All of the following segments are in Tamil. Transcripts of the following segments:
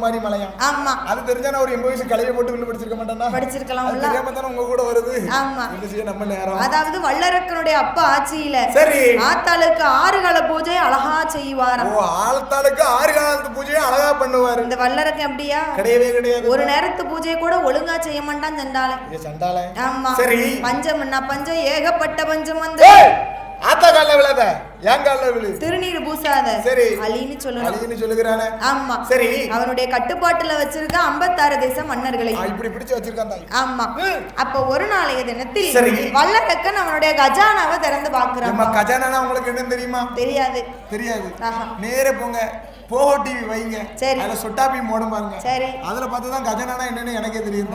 மும்மாரி மலையாம் ஆமா. அது தெரிஞ்சா நான் ஒரு எண்பது வயசு கலையை போட்டு வில்லு படிச்சிருக்க மாட்டேன்னா? அது படிச்சிருக்கலாம்ல தெரியாம தானே உங்க கூட வருது. ஆமா. என்ன நம்ம நேரம்? அதாவது வல்லரக்கனுடைய அப்பா ஆட்சியில சரி. ஆத்தாளுக்கு ஆறு கால பூஜை அழகா செய்வாராம். ஓ ஆழ்த்தாளுக்கு ஆறு காலத்து பூஜையை அழகா பண்ணுவாரு. இந்த வல்லரக்கன் அப்படியா கிடையவே கிடையாது. ஒரு நேரத்து பூஜையை கூட ஒழுங்கா செய்ய மாட்டான் சண்டால ஏ சண்டாள ஆமா. சரி. பஞ்சம்னா பஞ்சம் ஏகப்பட்ட பஞ்சம் வந்து ஆத்தா கால்ல விழாத ஏன் கால்ல விழு திருநீர் பூசாத. சரி. அலின்னு சொல்லணும். அழின்னு சொல்லுகிறானே. ஆமா. சரி. அவனுடைய கட்டுப்பாட்டுல வச்சிருக்க ஐம்பத்தாறு தேச மன்னர்களை. இப்படி பிடிச்சு வச்சிருக்கான் ஆமா. அப்ப ஒரு நாளைய தினத்தில் சரி. வல்லரக்கன் அவனுடைய கஜானாவை திறந்து பாக்குறான் கஜானா உங்களுக்கு என்ன தெரியுமா? தெரியாது. தெரியாது. நேரே போங்க. போகோ டிவி வைங்க. சரி. அதுல சொட்டாப்பி மோடும் பாருங்க. சரி. அதுல பார்த்து தான் கஜனானா என்னன்னு எனக்கே தெரியும்.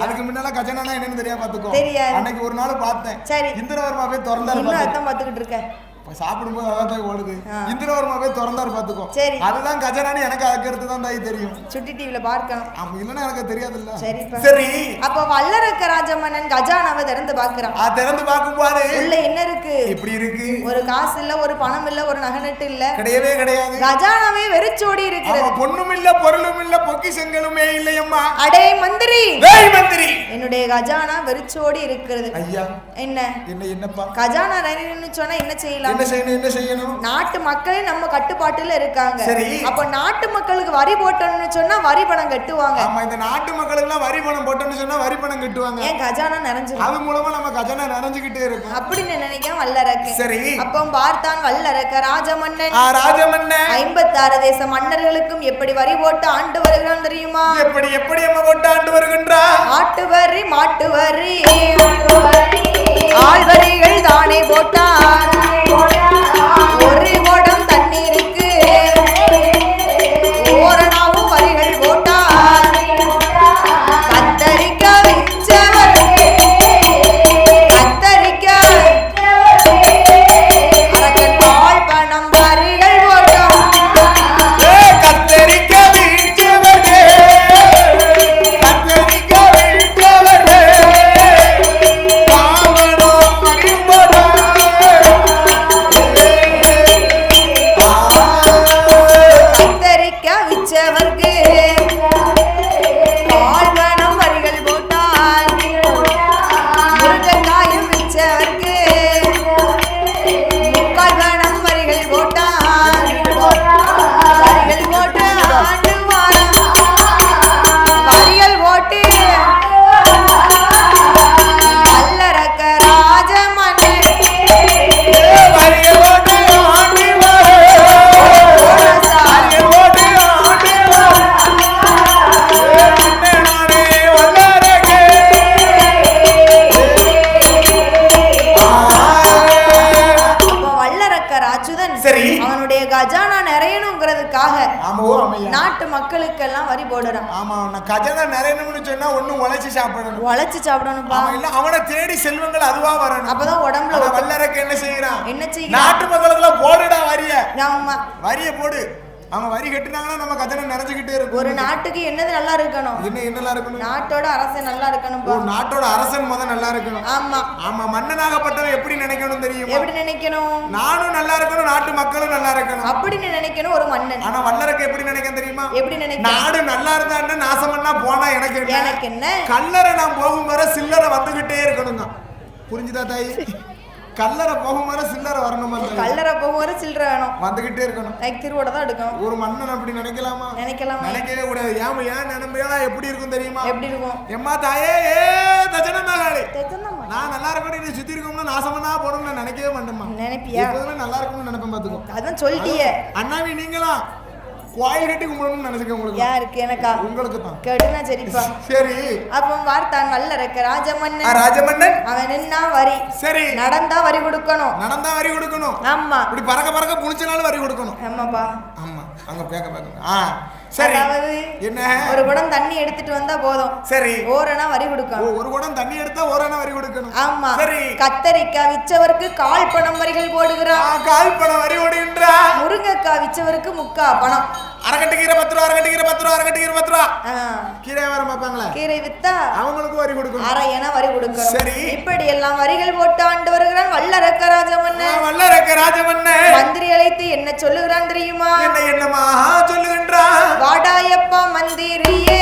அதுக்கு முன்னால கஜனானா என்னன்னு தெரியா பாத்துக்கோ. அன்னைக்கு ஒரு நாள் பார்த்தேன். சரி. இந்திரவர்மா போய் திறந்தாரு இன்னும். அர்த்தம் பாத்துக்கிட்டு இருக்க. இப்ப சாப்பிடும்போது அதான் தாய் ஓடுது. இந்திரவர்மா போய் திறந்தாரு பாத்துக்கோ. சரி. அதுதான் கஜனானு எனக்கு அதுக்கடுத்து தான் தாய் தெரியும். சுட்டி டிவில பார்க்கணும் ஆமா இல்லன்னா எனக்கு தெரியாதுல்ல. சரிப்பா. சரி. அப்ப வல்லரக்க ராஜமன்னன் கஜானாவை திறந்து பாக்குறான் அது திறந்து பார்க்கும்போது உள்ள என்ன இருக்கு? இப்படி இருக்கு. ஒரு காசு இல்ல ஒரு பணம் இல்ல ஒரு நகை நட்டு இல்ல. கிடையவே கிடையாது. கஜானாவே வெறிச்சோடி இருக்கிறது. பொண்ணும் இல்ல பொருளும் இல்ல பொக்கிஷங்களுமே இல்லையம்மா அடே மந்திரி. மந்திரி. என்னுடைய கஜானா வெறிச்சோடி இருக்கிறது. ஐயா. என்ன? என்ன என்னப்பா? கஜானா நிறையன்னு சொன்னா என்ன செய்யலாம்? என்ன செய்யணும் என்ன செய்யணும்? நாட்டு மக்களே நம்ம கட்டுப்பாட்டுல இருக்காங்க. சரி. அப்ப நாட்டு மக்களுக்கு வரி போட்டோம்னு சொன்னா வரி பணம் கட்டுவாங்க. ஆமா இந்த நாட்டு மக்களுக்கு எல்லாம் வரி பணம் போட்டோம்னு சொன்னா வரி பணம் கட்டுவாங்க. ஏன் கஜானா நிறைஞ்சிரும் அது மூலமா நம்ம கஜனா நிறைஞ்சுக்கிட்டே இருக்கும். அப்படின்னு நினைக்க வல்லரக்கு. சரி. அப்போ பார்த்தான் வல்லரக்க ராஜமன்னன். ஆ, ராஜமன்ன ஐம்பத்தாறு தேச மன்னர்களுக்கும் எப்படி வரி போட்டு ஆண்டு வருகிறான் தெரியுமா? எப்படி எப்படி அம்மா போட்டு ஆண்டு வருகின்றா? ஆட்டு வரி மாட்டு வரி. ஆள் வரிகள் தானே போட்டான் ஒரு நாட்டு மக்களுக்கெல்லாம் வரி போடுறான் ஆமா கஜனா நிறையணும்னு சொன்னா ஒண்ணும் உழைச்சு சாப்பிடணும். உழைச்சு சாப்பிடணும்பா இல்ல அவனை தேடி செல்வங்கள் அதுவா வரணும். அப்பதான் உடம்புல வல்லரக்கு என்ன செய்யறான்? என்ன செய்யலாம் நாட்டு மக்களுக்கு போடுடா வரிய. வரிய போடு. அவன் வரி கட்டினாங்கன்னா நம்ம கஜனை நிறைஞ்சுக்கிட்டே இருக்கும். ஒரு நாட்டுக்கு என்னது நல்லா இருக்கணும்? என்ன என்னலாம் இருக்கணும்? நாட்டோட அரசு நல்லா இருக்கணும்பா ஒரு நாட்டோட அரசன் முத நல்லா இருக்கணும். ஆமா. ஆமா மன்னனாகப்பட்டவன் எப்படி நினைக்கணும் தெரியுமா? எப்படி நினைக்கணும்? நானும் நல்லா இருக்கணும் நாட்டு மக்களும் நல்லா இருக்கணும். அப்படின்னு நினைக்கணும் ஒரு மன்னன். ஆனா வல்லரக்கு எப்படி நினைக்க தெரியுமா? எப்படி நினைக்கணும் நாடு நல்லா இருந்தா என்ன? நாசமன்னா போனா எனக்கு என்ன? எனக்கு என்ன? கல்லறை நான் போகும் வரை சில்லறை வந்துகிட்டே இருக்கணுங்க புரிஞ்சுதா தாய்? கல்லறை போகும் வரை சில்லறை வரணுமா? கல்லறை போகும்போது சில்லற வேணும். வந்துகிட்டே இருக்கணும். லைக் திருவோட தான் எடுக்கணும் ஒரு மன்னன் அப்படி நினைக்கலாமா? நினைக்கலாமா? நினைக்கவே கூடாது. ஏன் ஏன் நினைமையா எப்படி இருக்கும் தெரியுமா? எப்படி இருக்கும்? எம்மா தாயே ஏ தஜன தெரிஞ்சதாம்மா. நான் நல்லா இருக்கணும் நீ சுத்தி இருக்கோம்னா நாசமனா போடணும்னு நான் நினைக்கவே மாட்டேம்மா. நினைப்பியா? நல்லா இருக்கணும்னு நினைப்பேன் பாத்துக்கோ. அதான் சொல்லிட்டியே. அண்ணாவி நீங்களாம் கோயில் கட்டி கும்பிடணும்னு நினைச்சுக்க உங்களுக்கு. யாருக்கு? எனக்கா? உங்களுக்கு தான் கேட்டுனா சரிப்பா. சரி. அப்போ வார்த்தான் வல்லரக்க ஆ, ராஜமன்னன். ராஜமன்னன்? அவன் நின்னா வரி. சரி. நடந்தா வரி கொடுக்கணும். நடந்தா வரி கொடுக்கணும். ஆமா. இப்படி பறக்க பறக்க புளிச்சனாலும் வரி கொடுக்கணும். ஆமாப்பா. ஆமா. அங்க பேக்க பேக்க ஆ. சரி. அதாவது என்ன? ஒரு குடம் தண்ணி எடுத்துட்டு வந்தா போதும். சரி. ஓரணா வரி கொடுக்கணும் ஒரு குடம் தண்ணி எடுத்தா ஒரு அணை வரி கொடுக்கணும். ஆமா. சரி. கத்தரிக்காய் விச்சவருக்கு கால் பணம் வரிகள் ஆ, போடுகிறான் கால் பணம் வரி ஓடுகின்றா. முருங்கைக்காய் விச்சவருக்கு முக்கா பணம். அரகட்டு கீரை பத்து ரூபா அரகட்டு கீரை பத்து ரூபா அரகட்டு கீரை பத்து ரூபா கீரை வர பார்ப்பாங்களா? கீரை வித்தா அவங்களுக்கும் வரி கொடுக்கணும். அரை என வரி கொடுக்கணும். சரி. இப்படி எல்லாம் வரிகள் போட்டு ஆண்டு வருகிறான் வல்லரக்க ராஜமன்னன் வல்லரக்க ராஜமன்னன் மந்திரி அழைத்து என்ன சொல்லுகிறான் தெரியுமா? என்ன என்னமா சொல்லுகின்றா வாடாயப்ப மந்திரியே.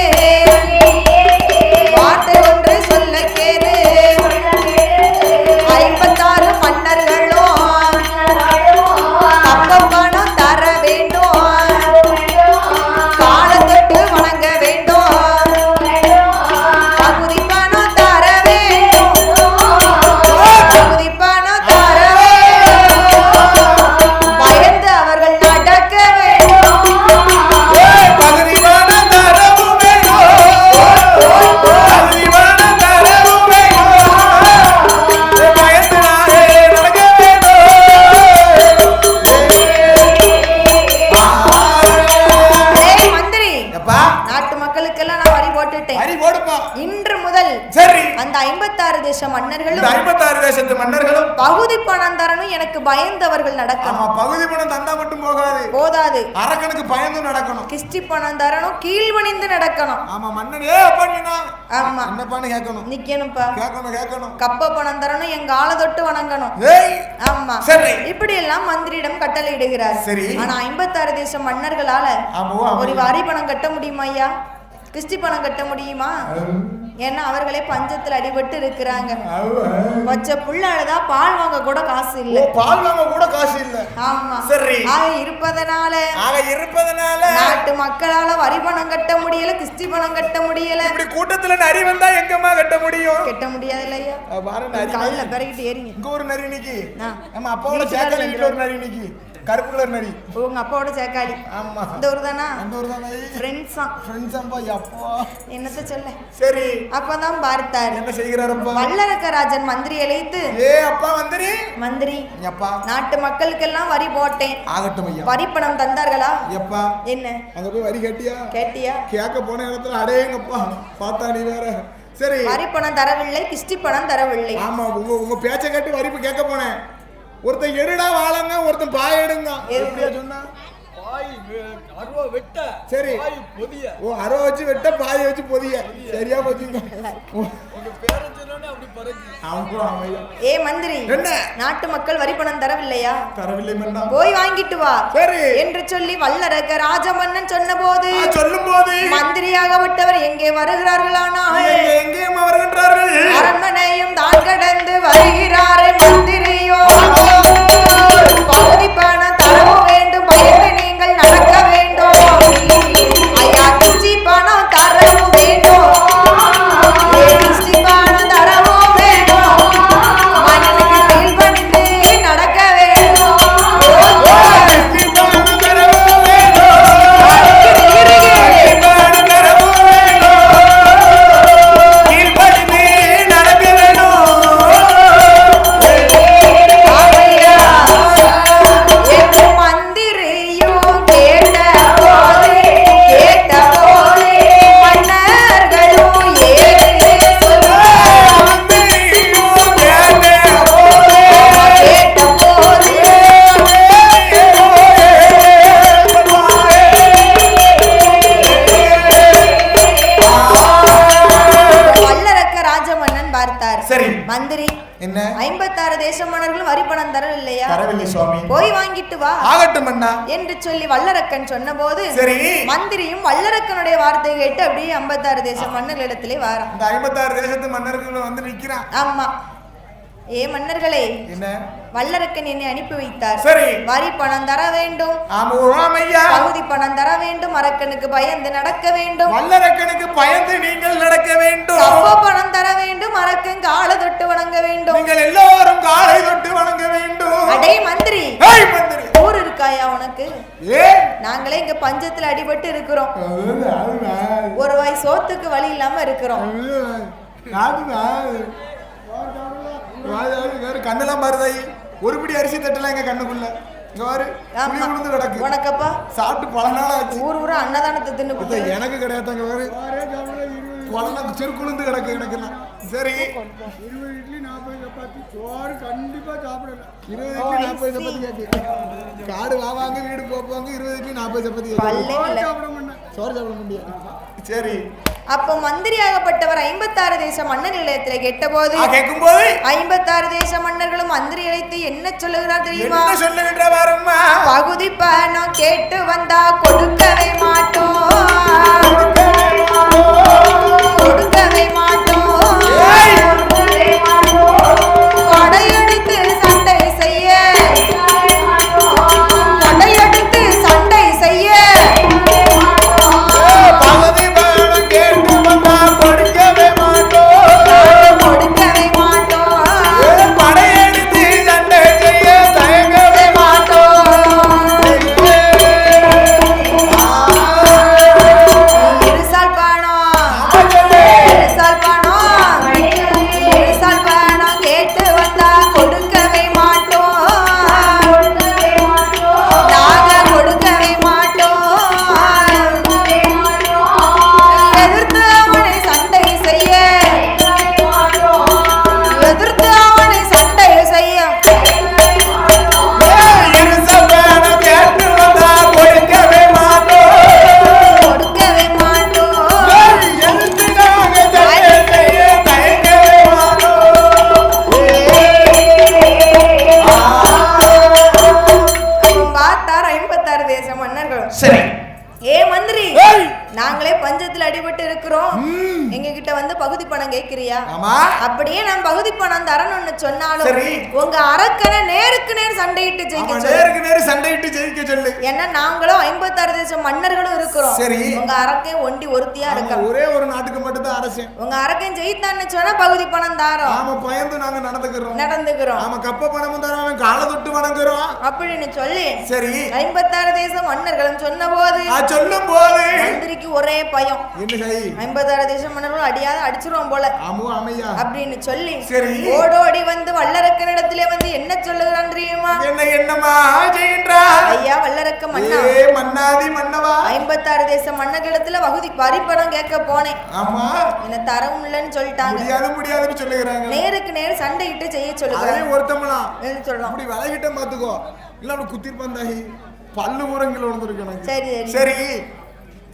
வார்த்தை ஒன்று சொல்ல கேரு தேச மன்னர்களும் ஐம்பத்தாறு தேசத்து மன்னர்களும் பகுதி பணம் தரணும் எனக்கு பயந்தவர்கள் நடக்கணும். பகுதி பணம் தந்தா மட்டும் போகாது. போதாது. அரக்கனுக்கு பயந்து நடக்கணும். கிஸ்டி பணம் தரணும் கீழ்வணிந்து நடக்கணும். ஆமா மன்னன் ஏ நீனா? ஆமா. என்னப்பான்னு கேட்கணும். நிக்கணும்ப்பா. கேட்கணும் கேட்கணும். கப்ப பணம் தரணும் எங்க ஆளை தொட்டு வணங்கணும். ஆமா. சரி. இப்படி எல்லாம் மந்திரியிடம் கட்டளையிடுகிறார். சரி. ஆனா ஐம்பத்தாறு தேச மன்னர்களால. ஒரு வரி பணம் கட்ட முடியுமா ஐயா? கிஸ்டி பணம் கட்ட முடியுமா? ஏன்னா அவர்களே பஞ்சத்துல அடிபட்டு இருக்கிறாங்க. பச்சை புள்ள அழுதா பால் வாங்க கூட காசு இல்ல. பால் வாங்க கூட காசு இல்ல. ஆமா. சரி. ஆக இருப்பதனால ஆக இருப்பதனால நாட்டு மக்களால வரி பணம் கட்ட முடியல கிஸ்தி பணம் கட்ட முடியல. இப்படி கூட்டத்துல நரி வந்தா எங்கம்மா கட்ட முடியும்? கட்ட முடியாது இல்லையா பாரு நரி காலில் பிறகிட்டு ஏறிங்க. இங்க ஒரு நரி நிக்கி. நம்ம அப்பாவோட சேக்கல வீட்டுல ஒரு நரி நிக்கி. கருப்பு கலர் நரி உங்க அப்பாவோட சேக்காளி ஆமா. இந்த ஊர் தானா அந்த ஒரு தான் ஃப்ரெண்ட்ஸா ஃப்ரெண்ட்ஸ் அம்பா அப்பா. என்னத்த சொல்ல? சரி. அப்பதான் பார்த்தாரு. என்ன செய்கிறாரப்பா வல்லரக்கராஜன் மந்திரி அழைத்து ஏ அப்பா வந்துரு மந்திரி எப்பா நாட்டு மக்களுக்கெல்லாம் வரி போட்டேன். ஆகட்டும் ஐயா. வரி பணம் தந்தார்களா எப்பா என்ன? அங்க போய் வரி கட்டியா? கேட்டியா? கேட்க போன இடத்துல அடேங்கப்பா. பார்த்தா நீ வேற. சரி. வரி பணம் தரவில்லை கிஸ்டி பணம் தரவில்லை. ஆமா உங்க உங்க பேச்ச கேட்டு வரிப்பு கேட்க போனேன். ஒருத்தன் எடுடா வாழங்க ஒருத்தன் பாய எடுங்க எதுக்கு? எப்படியா சொன்னா பாய் வெ- அருவா வெட்ட சரி. பாய் பொதிய. ஓ அரை வச்சு வெட்ட பாய வச்சு பொதிய. சரியா போச்சுங்க உங்க பேரை சொன்னோடனே அப்படி பறக்கு ஆமா ஆமையா ஏ மந்திரி என்ன? நாட்டு மக்கள் வரி பணம் தரவில்லையா? தரவில்லை மன்னா. போய் வாங்கிட்டு வா. சரி. என்று சொல்லி வல்லரக்க ராஜமன்னன் சொன்னபோது சொல்லும் போது மந்திரியாகப்பட்டவர் எங்கே வருகிறார்களானால் எங்கேயும் வருகின்றார்கள். அரண்மனையும் தான் கடந்து வருகிறாரே மந்திரியோ. வல்லரக்கன் சொன்னபோது சரி. மந்திரியும் வல்லரக்கனுடைய வார்த்தை கேட்டு அப்படியே ஐம்பத்தாறு தேச மன்னர்களிடத்திலே வாரான். இந்த ஐம்பத்தாறு தேசத்து மன்னர்கள் வந்து நிக்கிறான். ஆமா. ஏ மன்னர்களே என்ன? வல்லரக்கன் என்னை அனுப்பி வைத்தார். சரி. வரி பணம் தர வேண்டும். பகுதி பணம் தர வேண்டும். அரக்கனுக்கு பயந்து நடக்க வேண்டும். வல்லரக்கனுக்கு பயந்து நீங்கள் நடக்க வேண்டும். அப்போ பணம் தர வேண்டும். அரக்கன் காலை தொட்டு வணங்க வேண்டும். நீங்கள் எல்லோரும் காலை தொட்டு வணங்க வேண்டும். அடே மந்திரி. மந்திரி. இருக்காயா உனக்கு? நாங்களே இங்க பஞ்சத்துல அடிபட்டு இருக்கிறோம். ஒரு வாய் சோத்துக்கு வழி இல்லாம இருக்கிறோம். கண்ணெல்லாம் பாருதாய் ஒரு பிடி அரிசி தட்டலாம் எங்க கண்ணுக்குள்ள? உனக்கப்பா. சாப்பிட்டு பல நாள் ஆச்சு. ஊர் ஊரா அன்னதானத்தை தின்னு எனக்கு கிடையாது குழந்தை செருக்குழுந்து கிடக்கு எனக்குலாம் சரி. இருபது இட்லி நாற்பது சப்பாத்தி சோறு கண்டிப்பா சாப்பிடலாம் இருபது இட்லி நாற்பது சப்பாத்தி கேக்கு காடு வாவாங்க வீடு போவாங்க இருபது இட்லி நாற்பது சப்பாத்தி சாப்பிட மாட்டேன். சோறு சாப்பிட முடியாது. சரி. அப்போ மந்திரியாகப்பட்டவர் ஐம்பத்தாறு தேச மன்னர் நிலையத்தில் கேட்டபோது கேட்கும் போது ஐம்பத்தாறு தேச மன்னர்களும் மந்திரி அழைத்து என்ன சொல்லுகிறார் தெரியுமா? என்ன சொல்லுகின்ற பாரும்மா பகுதி பணம் கேட்டு வந்தா கொடுக்கவே மாட்டோம். கொடுக்கவே மா இருக்கிறோம் எங்க கிட்ட வந்து பகுதி பணம் கேக்குறியா ஆமா. அப்படியே நான் பகுதி பணம் தரணும்னு சொன்னாலும் சரி. உங்க அரக்கனை நேருக்கு நேர் சண்டையிட்டு ஜெயிக்க நேருக்கு நேரு சண்டையிட்டு ஜெயிக்க சொல்லு. ஏன்னா நாங்களும் ஐம்பத்தாறு தேசம் மன்னர்களும் இருக்கிறோம். சரி. உங்க அரக்கன் ஒண்டி ஒருத்தியா இருக்க ஒரே ஒரு நாட்டுக்கு மட்டும் தான் அரசன். உங்க அரக்கன் ஜெயித்தான்னு சொன்னா பகுதி பணம் தாரோம். ஆமா பயந்து நாங்க நடந்துக்கிறோம். நடந்துக்கிறோம். ஆமா கப்ப பணமும் தரோம் காலை தொட்டு வணங்குறோம் அப்படின்னு சொல்லி சரி. ஐம்பத்தாறு தேசம் மன்னர்களும் சொன்ன போது சொல்லும் போது மந்திரிக்கு ஒரே பயம். என்ன ஐம்பத்தாறு தேசம் மன்னர்களும் அடியாத அடிச்சிருவோம் போல. அப்படின்னு சொல்லி. ஓடோடி வந்து வல்லரக்கனிடத்திலே வந்து என்ன சொல்லுகிறான் தெரியுமா? என்ன என்னமா செய்கின்றா ஐயா வல்லரக்க மன்னா. மன்னாதி மன்னவா? ஐம்பத்தாறு தேச மன்னர்களிடத்துல வகுதி வரிப்பணம் கேட்க போனேன். ஆமா. என்ன தரவும் இல்லைன்னு சொல்லிட்டாங்க. முடியாது முடியாதுன்னு சொல்லுகிறாங்க. நேருக்கு நேர் சண்டையிட்டு செய்ய சொல்லுகிறாங்க ஒருத்தமலாம். என்ன சொல்லலாம் அப்படி விலகிட்ட பாத்துக்கோ. இல்ல அவனுக்கு குத்திருப்பாந்தாகி பல்லு முறங்கில் சரி சரி. சரி.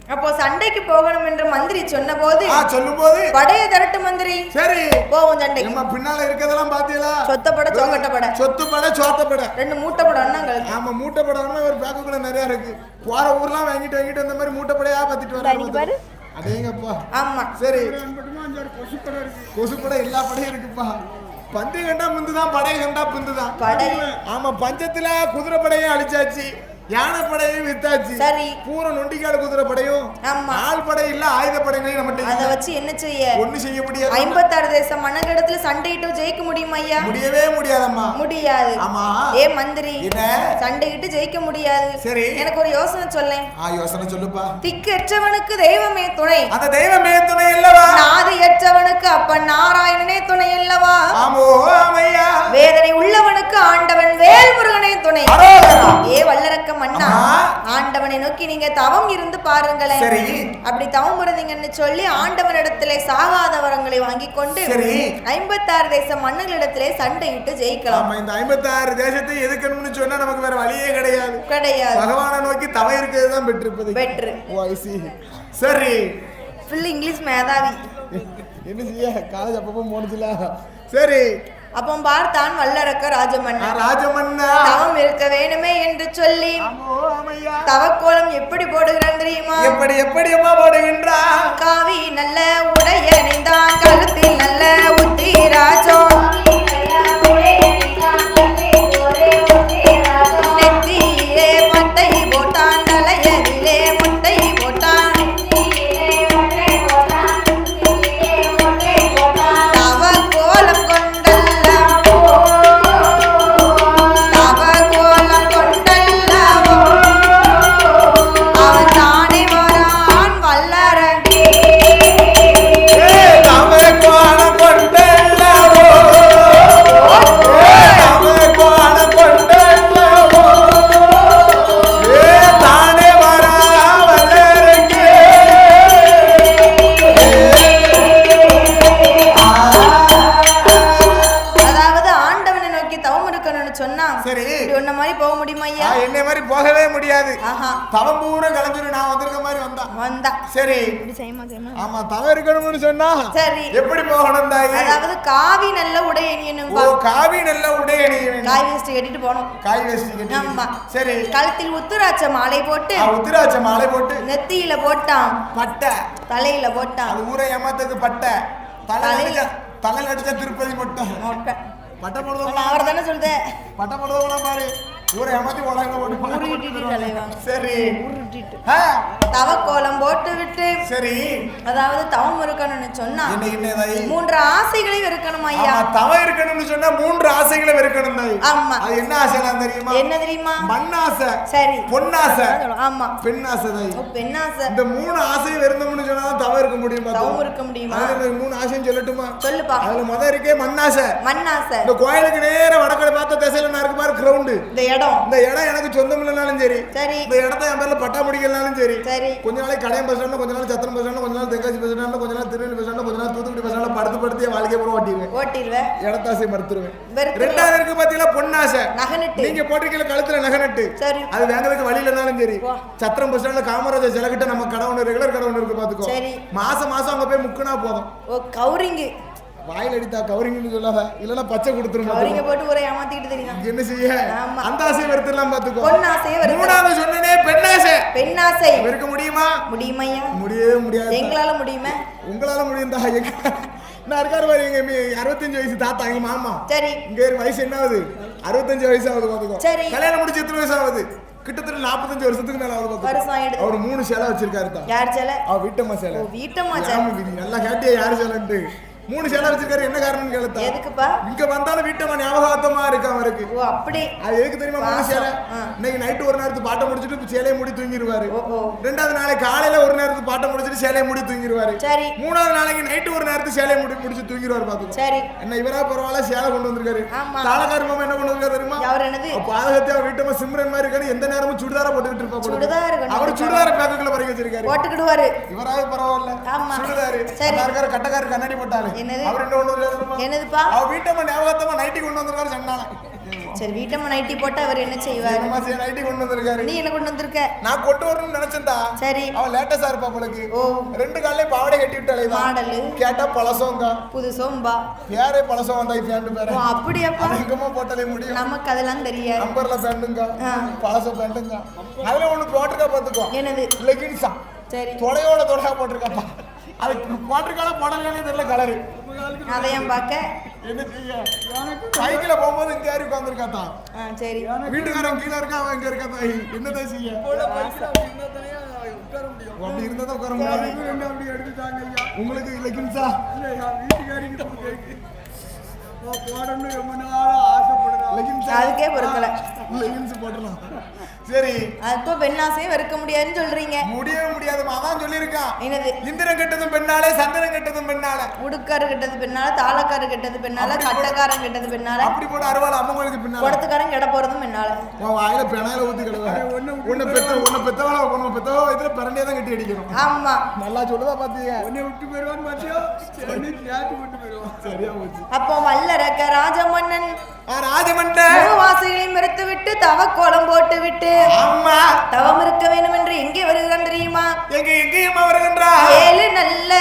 அப்போ சண்டைக்கு போகணும் என்று மந்திரி சொன்ன போது ஆ சொல்லும் போது படைய திரட்டு மந்திரி. சரி. போவோம் சண்டைக்கு. நம்ம பின்னால இருக்கதெல்லாம் பாத்தீங்களா? சொத்தப்பட சோக்கட்டப்பட சொத்து பட சோத்தப்பட. ரெண்டு மூட்டை படம் அண்ணங்களுக்கு. ஆமா மூட்டை படம் ஒரு பேக்குக்குள்ள நிறைய இருக்கு. போற ஊர்லாம் வாங்கிட்டு வாங்கிட்டு அந்த மாதிரி மூட்டை படையா பத்திட்டு அன்னைக்கு பாரு. வர அடேங்கப்பா ஆமா. சரி. மட்டுமா அஞ்சாறு கொசுக்கடை இருக்கு. கொசு படை எல்லா படையும் இருக்குப்பா. பந்து கண்டா முந்துதான் படை கண்டா பிந்துதான். ஆமா பஞ்சத்துல குதிரை படையும் அழிச்சாச்சு. யானை படையும் வித்தாச்சு. சரி. பூரா நொண்டிக்காடு குதிரை படையும். ஆள் படை இல்ல ஆயுத படைகளையும் அத நம்மகிட்ட வச்சு என்ன செய்ய? ஒண்ணு செய்ய முடியாது. ஐம்பத்தாறு தேச மன்னர்களிடத்துல சண்டையிட்டு ஜெயிக்க முடியுமா ஐயா? முடியவே முடியாதம்மா. முடியாது. ஆமா. ஏ மந்திரி சண்டையிட்டு ஜெயிக்க முடியாது. சரி. எனக்கு ஒரு யோசனை சொல்லேன். ஆ யோசனை சொல்லுப்பா. திக்கற்றவனுக்கு தெய்வமே துணை. அந்த தெய்வமே துணை இல்லவா நாதியற்றவனுக்கு அப்பன் நாராயணனே துணை அல்லவா? ஆமோ ஆமையா. வேதனை உள்ளவனுக்கு ஆண்டவன் வேல்முருகனே துணை. ஏ வல்லரக்க மன்னா அம்மா. ஆண்டவனை நோக்கி நீங்க தவம் இருந்து பாருங்களேன். அப்படி தவம் இருந்தீங்கன்னு சொல்லி ஆண்டவனிடத்திலே சாகாத வரங்களை வாங்கி கொண்டு. ஐம்பத்தாறு தேச மன்னர்களிடத்திலே சண்டையிட்டு ஜெயிக்கலாம். இந்த ஐம்பத்தாறு தேசத்தை எதுக்கணும்னு சொன்னா நமக்கு வேற வழியே கிடையாது. கிடையாது. பகவானை நோக்கி தவ இருக்கிறது தான் பெட்ரு see. சரி. ஃபுல் இங்கிலீஷ் மேதாவி. என்ன செய்ய? காலேஜ் அப்பப்போ போனதுல சரி. அப்போ பார்த்தான் வல்லரக்க ராஜமன்னா ராஜமன்னா தவம் இருக்க வேணுமே என்று சொல்லி தவக்கோலம் எப்படி போடுகிறான் தெரியுமா? எப்படி எப்படி அம்மா போடுகின்றா காவி நல்ல உடையணிந்தான் கழுத்தில் போகவே முடியாது. தவம் பூரா கலைஞ்சிரு நான் வந்திருக்க மாதிரி வந்தான் வந்தா. சரி. இப்படி செய்யுமா செய்யுமா? ஆமா தவம் இருக்கணும்னு சொன்னா சரி. எப்படி போகணும் தாயி? அதாவது காவி நல்ல உடை அணியணும் ஓ காவி நல்ல உடை அணிய வேண்டும் காய் வேஸ்ட் கட்டிட்டு போனோம் காய் வேஷ்டி ஆமா. சரி. கழுத்தில் உத்துராட்ச மாலை போட்டு உத்திராட்ச மாலை போட்டு. நெத்தியில போட்டான். பட்டை. தலையில போட்டான். அது ஊரை ஏமாத்துக்கு பட்டை. தலை தலை. அடிச்சா திருப்பதி மட்டும். மொட்டை. பட்டை போடுறதா அவர் தானே சொல்லுத. பட்டை போடுறதா பாரு. ஊரை ஏமாத்தி உலகம் போட்டு சரி. போட்டு விட்டு அதாவது தவம் இருக்கணும்னு சொன்னா மூன்று ஆசைகளையும் இருக்கணும் ஐயா. தவம் இருக்கணும்னு சொன்னா மூன்று ஆசைகளும் இருக்கணும் ஆமா. அது என்ன ஆசைலாம் தெரியுமா? என்ன தெரியுமா? மண்ணாசை. சரி. பொன்னாசை. ஆமா. பெண் ஆசை தாயி. ஓ, பெண்ணாசை. இந்த மூணு ஆசையும் இருந்தோம்னு சொன்னா தான் தவம் இருக்க முடியும் தவம் இருக்க முடியுமா? மூணு ஆசையும் சொல்லட்டுமா? சொல்லுப்பா. அதுல முத இருக்கே மண்ணாசை. மண்ணாசை. இந்த கோயிலுக்கு நேர வடக்கடை பார்த்த திசையில நான் இருக்கு பாரு கிரவுண்டு இந்த இடம் இந்த இடம் எனக்கு சொந்தம் இல்லைனாலும் சரி. சரி. இந்த இடத்த என் பேர்ல பட்டா முடிக்கலனாலும் சரி. சரி. கொஞ்ச நாளைக்கு கடையம் பஸ் ஸ்டாண்ட் கொஞ்ச நாள் சத்திரம் பஸ் ஸ்டாண்ட் கொஞ்ச நாள் தென்காசி பஸ் ஸ்டாண்ட் கொஞ்ச நாள் திருநெல்வேலி பஸ் ஸ்டாண்ட் கொஞ்ச நாள் தூத்துக்குடி பஸ் ஸ்டாண்ட் படுத்து படுத்து என் வாழ்க்கையை பூரா ஓட்டிடுவேன் ஓட்டிடுவேன் இடத்தாசை மறுத்துருவேன். ரெண்டாவது இருக்கு பாத்தீங்களா? பொன்னாசை. நகனிட்டு நீங்க போட்டிருக்கீங்க கழுத்துல நகை நட்டு சரி. அது வாங்குறதுக்கு வழி இல்லைனாலும் சரி. சத்திரம் பஸ் ஸ்டாண்ட்ல காமராஜர் சிலகிட்ட நம்ம கடை ஒன்று ரெகுலர் கடை ஒன்று இருக்கு பாத்துக்கோ. மாசம் மாசம் அங்க போய் முக்குனா போதும். ஓ கௌரிங்கு வாயில் அடித்தா கவரிங்னு சொல்லாத. இல்லைன்னா பச்சை கொடுத்துரும் அவரிங்க போட்டு ஊரை ஏமாத்திக்கிட்டு தெரியும் என்ன செய்ய. அந்த ஆசையை வருத்தலாம் பாத்துக்கோ பொன்னாசையை வருத்தலாம். மூணாவது சொன்னனே பெண்ணாசை. பெண்ணாசை. இருக்க முடியுமா? முடியுமையா? முடியவே முடியாது. எங்களால முடியுமே? உங்களால முடியும் தான் எங்க நான் இருக்காரு பாரு எங்க அறுபத்தஞ்சு வயசு தாத்தா எங்க மாமா. சரி. இங்க வயசு என்ன ஆகுது? அறுபத்தஞ்சு வயசு ஆகுது பாத்துக்கோ சரி. கல்யாணம் முடிச்சு எத்தனை வயசு ஆகுது? கிட்டத்தட்ட நாற்பத்தஞ்சு வருஷத்துக்கு மேல ஆகுது அவர் மூணு சேலை வச்சிருக்காரு தான் யார் செல? அவ வீட்டம்மா சேலை. வீட்டம்மா செல. நல்லா கேட்டியா யாரு சேலைன்ட்டு? மூணு சேலை வச்சிருக்காரு என்ன காரணம் கேளுத்தா? எதுக்குப்பா? இங்க வந்தாலும் வீட்டம்மா ஞாபகார்த்தமா இருக்கு. அவருக்கு ஓ அப்படி? அது எதுக்கு தெரியுமா மூணு. சேலை. இன்னைக்கு நைட்டு ஒரு நேரத்துக்கு பாட்டை முடிச்சிட்டு சேலையை மூடி தூங்கிடுவாரு ரெண்டாவது நாளைக்கு காலையில ஒரு நேரத்துக்கு பாட்டை முடிச்சிட்டு சேலையை மூடி தூங்கிடுவாரு சரி. மூணாவது நாளைக்கு நைட்டு ஒரு நேரத்துக்கு சேலையை முடி முடிச்சு தூங்கிடுவாரு பாத்துக்கோ. சரி. என்ன இவரா பரவாயில்ல சேலை கொண்டு வந்திருக்காரு. தாளக்காரி மாமா என்ன கொண்டு வந்திருக்காரு தெரியுமா? அவர் என்னது? பாதகத்தை அவர் வீட்டம்மா சிம்ரன் மாதிரி இருக்காரு எந்த நேரமும் சுடிதாரா போட்டுக்கிட்டு இருப்பா. சுடிதார் அவர் சுடிதார பேக்குக்குள்ள பறக்க வச்சிருக்காரு. போட்டுக்கிடுவாரு. இவராவது பரவாயில்ல. ஆமா. சுடிதாரு. சரி. நல்லா இருக்காரு கட்டக்காரு கண்ணாடி போட்டாரு. என்னது? அவர் என்ன கொண்டு தெரியுமா? என்னதுப்பா? அவர் வீட்டம்மா ஞாபகத்தமா நைட்டி கொண்டு வந்திருக்காரு சண்டால சரி வீட்டம்மா நைட்டி போட்டு அவர் என்ன செய்வாரு? நைட்டி கொண்டு வந்திருக்காரு? நீ என்ன கொண்டு வந்திருக்க? நான் கொண்டு வரணும்னு நினைச்சேன்டா சரி. அவன் லேட்டஸ்டா இருப்பா போலக்கு. ஓ. ரெண்டு காலையும் பாவாடை கட்டி விட்டாலே மாடலு. கேட்டா பழசோங்க. புது சோம்பா. பேரே பழசம் வந்தா பேண்ட் பேர? அப்படியாப்பா. எங்கம்மா போட்டாலே முடியும். நமக்கு அதெல்லாம் தெரியாது. நம்பர்ல பேண்டுங்க. பழச பேண்டுங்க அதுல ஒண்ணு போட்டிருக்கா பாத்துக்கோ. என்னது? லெகின்ஸா சரி. தொடையோட தொடையா போட்டிருக்காப்பா. அது போட்டிருக்கால போடலையானே தெரியல கலரு அதையும் பார்க்க? என்ன செய்ய? சைக்கிள போகும்போது இங்க யாரும் உட்காந்துருக்காத்தான் ஆ சரி. வீட்டுக்காரன் கீழே இருக்கா அவன் இங்க இருக்கா என்னதான் செய்ய? உட்கார முடியும். ஓ, அப்படி இருந்தா தான் உட்கார முடியாது ரெண்டு அப்படி எடுத்துட்டாங்க ஐயா? உங்களுக்கு இல்லை என் வீட்டுக்காரிக்கு போடணும்னு ரொம்ப நாள் ஆசைப்படுறாங்க. லெகின்ஸா அதுக்கே பொறுக்கல. லெகின்ஸ் போடலாம் சரி. அப்போ பெண்ணாசையும் வெறுக்க முடியாதுன்னு சொல்றீங்க. முடியவே முடியாது அதான் சொல்லியிருக்கான். என்னது? இந்திரன் கெட்டதும் பெண்ணாலே சந்திரன் கெட்டதும் பெண்ணாலே. உடுக்காரு கெட்டது பெண்ணால தாளக்காரு கெட்டது பெண்ணால கட்டக்காரன் கெட்டது பெண்ணால. அப்படி போட்டு அறுவாள் அம்மங்களுக்கு பின்னால. குடத்துக்காரன் கெட போறதும் பெண்ணால. உன் வாயில பெனாயில ஊத்தி கழுவ. உன்னை பெத்த உன்னை பெத்தவள உன்னை பெத்தவ பிரண்டியே தான் கட்டி அடிக்கணும். ஆமா. நல்லா சொல்லுதா பாத்தீங்க உன்னை விட்டு சரி சேர்த்து விட்டு போயிடுவான். சரியா போச்சு. அப்போ வல்லரக்க ராஜமன்னன் ராஜமண்ட வாசைகளை மறுத்து விட்டு தவக்கோலம் போட்டு விட்டு அம்மா தவம் இருக்க வேண்டும் என்று எங்கே வருகிறான் தெரியுமா? எங்க எங்கேயுமா வருகின்றா ஏழு நல்ல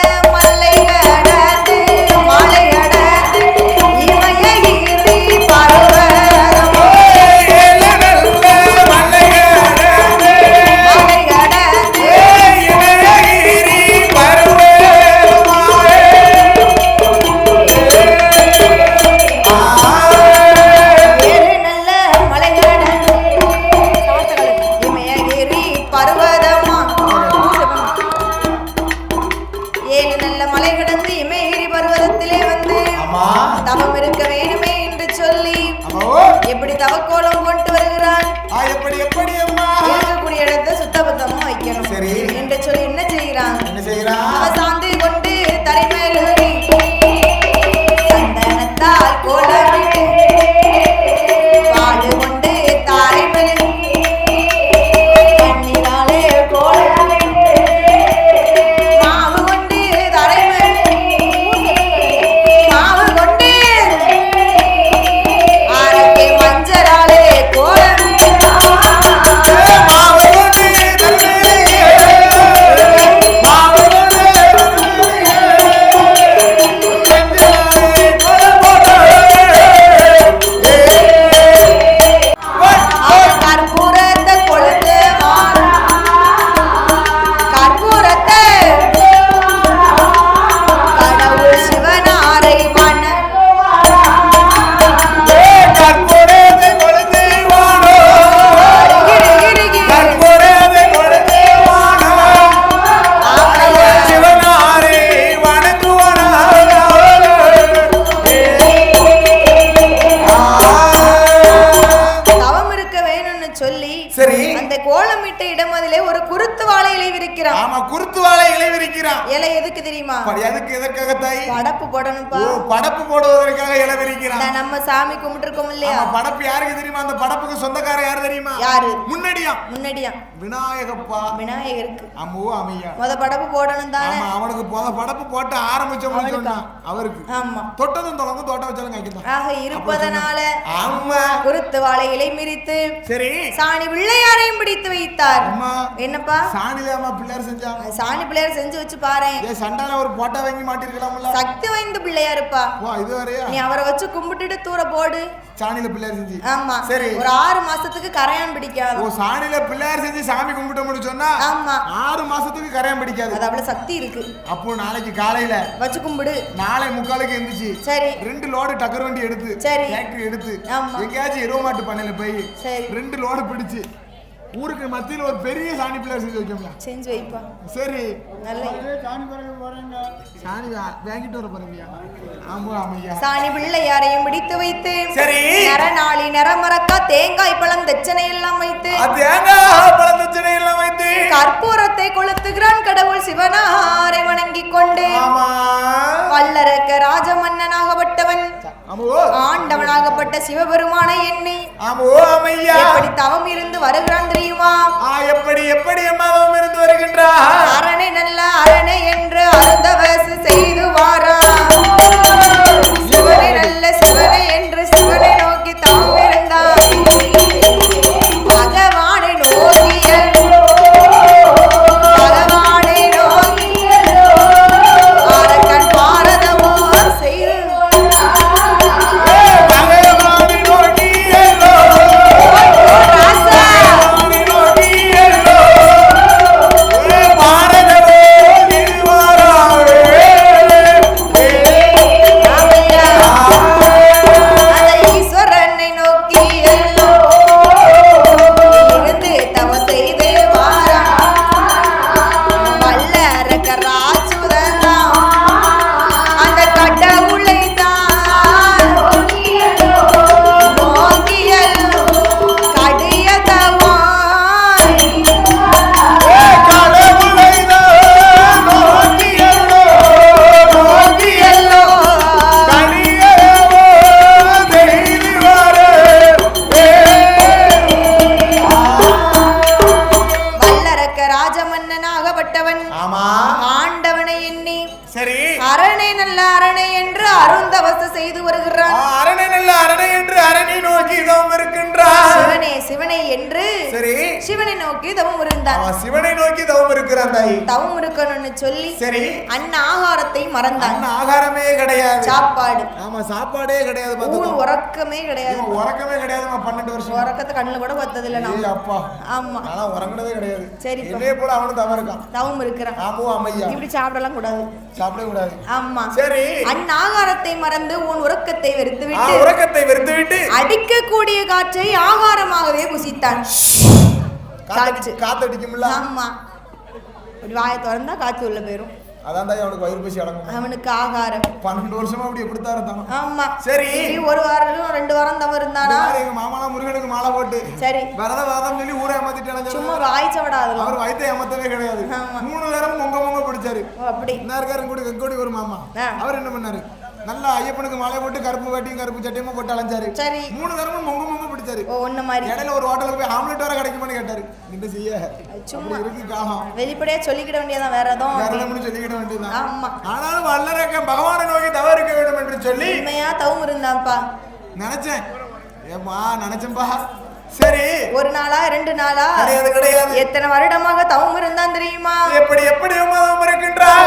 சாமி கும்பிட்டுருக்கோம் இல்லையா? படப்பு யாருக்கு தெரியுமா? அந்த படப்புக்கு சொந்தக்காரர் யாரு தெரியுமா? யாரு? முன்னாடியா? முன்னாடியா? விநாயகப்பா. விநாயகருக்கு. அம்மோ அம்மையா. முத படப்பு போடணும் தானே ஆமா அவனுக்கு போத படப்பு போட்டு ஆரம்பிச்சோம்னு அவனுக்கா? சொன்னா அவருக்கு. ஆமா. தொட்டதும் தொடங்கும் தோட்டம் வச்சாலும் காய்க்குதான் ஆக இருப்பதனால ஆமா குருத்து வாழை இலை மிரித்து சரி. சாணி பிள்ளையாரையும் பிடித்து வைத்தார். அம்மா. என்னப்பா? சாணிலாமா பிள்ளையார் செஞ்சா சாணி பிள்ளையார் செஞ்ச வச்சு பாரேன். ஏன் சண்டால ஒரு போட்டோ வாங்கி மாட்டிருக்கலாம்ல. சக்தி வாய்ந்த பிள்ளையா இருப்பா ஓ இது வரையா நீ அவரை வச்சு கும்பிட்டுட்டு தூர போடு. சாணியில பிள்ளையார் செஞ்சு. ஆமா. சரி. ஒரு ஆறு மாசத்துக்கு கரையான் பிடிக்காது. சாணியில பிள்ளையார் செஞ்சு சாமி கும்பிட்டோம்னு சொன்னா ஆமா ஆறு மாசத்துக்கு கரையான் பிடிக்காது அது அவ்வளவு சக்தி இருக்கு அப்போ நாளைக்கு காலையில வச்சு கும்பிடு நாளை முக்காலுக்கு எந்திரிச்சு சரி ரெண்டு லோடு டக்கர் வண்டி எடுத்து சரி. டிராக்டர் எடுத்து. எங்கேயாச்சும் எருவ மாட்டு பண்ணையில போய். ரெண்டு லோடு பிடிச்சு ஊருக்கு மத்தியில ஒரு பெரிய சாணி பிள்ளையார் செஞ்சு வைக்கோம்ல செஞ்சு வைப்பா. சரி. நல்ல சாணி பிறகு போறேங்க. சாணி வாங்கிட்டு வர போறீங்க ஆமா ஆமையா. சாணி பிள்ளையாரையும் பிடித்து வைத்து சரி. நரநாளி நரமரக்கா தேங்காய் பழம் தச்சனை எல்லாம் வைத்து தேங்காய் பழந்தச்சனை எல்லாம் வைத்து கற்பூரத்தை கொளுத்துகிறான் கடவுள் சிவனாரை வணங்கிக் கொண்டு ஆமா. வல்லரக்க ராஜமன்னனாகப்பட்டவன். ஆமா ஓ ஆண்டவனாகப்பட்ட சிவபெருமானை ஆமையா? எப்படி தவம் இருந்து வருகிறான் தெரியுமா? ஆ எப்படி எப்படி அம்மாவும் இருந்து வருகின்றா? அரணை நல்ல அரணை என்று அருந்தவசு செய்து வாரா. தவம் இருக்கின்றார் சிவனே சிவனே என்று சரி. சிவனை நோக்கி தவம் இருந்தான். அவன் சிவனை நோக்கி தவம் இருக்கிறான் தாய். தவம் இருக்கணும்னு சொல்லி சரி. அன்ன ஆகாரத்தை மறந்தான். அண்ணன் ஆகாரமே கிடையாது. சாப்பாடு. ஆமா சாப்பாடே கிடையாது. உறக்கமே கிடையாது. உறக்கமே கிடையாதுமா பன்னெண்டு வருஷம். உறக்கத்தை கண்ணுல கூட பார்த்தது இல்ல நான் அப்பா. ஆமா. ஆனா உறங்குனதே கிடையாது. சரி. இதே போல அவனும் தவம் இருக்கான். தவம் இருக்கிறான். ஆமோ அம்மையா இப்படி சாப்பிடலாம் கூடாது. சாப்பிடவே கூடாது. ஆமா. சரி. அன் ஆகாரத்தை மறந்து உன் உறக்கத்தை வெறுத்து விட்டு உறக்கத்தை வெறுத்து விட்டு அடிக்கக்கூடிய காற்றை ஆகாரமாகவே புசித்தான் காற்று. காத்தடிக்கும்ல? ஆமா. இப்படி வாயை திறந்தா காற்று உள்ள போயிரும். அதான் தாய் அவனுக்கு வயிறு பசி அடங்கும். அவனுக்கு ஆகாரம். பன்னெண்டு வருஷமா அப்படி இருந்தான்? ஆமா. சரி. ஒரு வாரம் ரெண்டு வாரம் தவறு இருந்தானா? எங்க மாமாலாம் முருகனுக்கு மாலை போட்டு சரி. வரத வாதம் சொல்லி ஊரை ஏமாத்திட்டானு சும்மா வாய்ச்ச விடாதலாம் அவர் வயித்தை ஏமாத்தவே கிடையாது. மூணு நேரம் பொங்க பொங்க பிடிச்சாரு. அப்படி. என்ன இருக்காரு கூட கங்கோடி ஒரு மாமா. அவர் என்ன பண்ணாரு? நல்லா ஐயப்பனுக்கு மாலை போட்டு கருப்பு வேட்டியும் கருப்பு சட்டையுமா போட்டு அலைஞ்சாரு. சரி. மூணு நேரமும் பிடிச்சாரு ஓ ஒண்ணு மாதிரி. இடையில ஒரு ஹோட்டலுக்கு போய் ஆம்லெட் வர கிடைக்குமான்னு கேட்டாரு. என்ன செய்ய. சும்மா. இருக்கு காலம் வெளிப்படையா சொல்லிக்கிட வேண்டியதான் வேற எதுவும் வேற. என்னமோ சொல்லிக்கிட வேண்டியதுதான். ஆமா. ஆனாலும் வல்லரக்க பகவானை நோக்கி தவறு இருக்க வேண்டும் என்று சொல்லி உண்மையா தவம் இருந்தான்ப்பா நினைச்சேன். ஏம்மா நினைச்சேன்பா. சரி. ஒரு நாளா ரெண்டு நாளா? கிடையாது கிடையாது. எத்தனை வருடமாக தவம் இருந்தான் தெரியுமா? எப்படி எப்படி உமதம் இருக்கின்றார்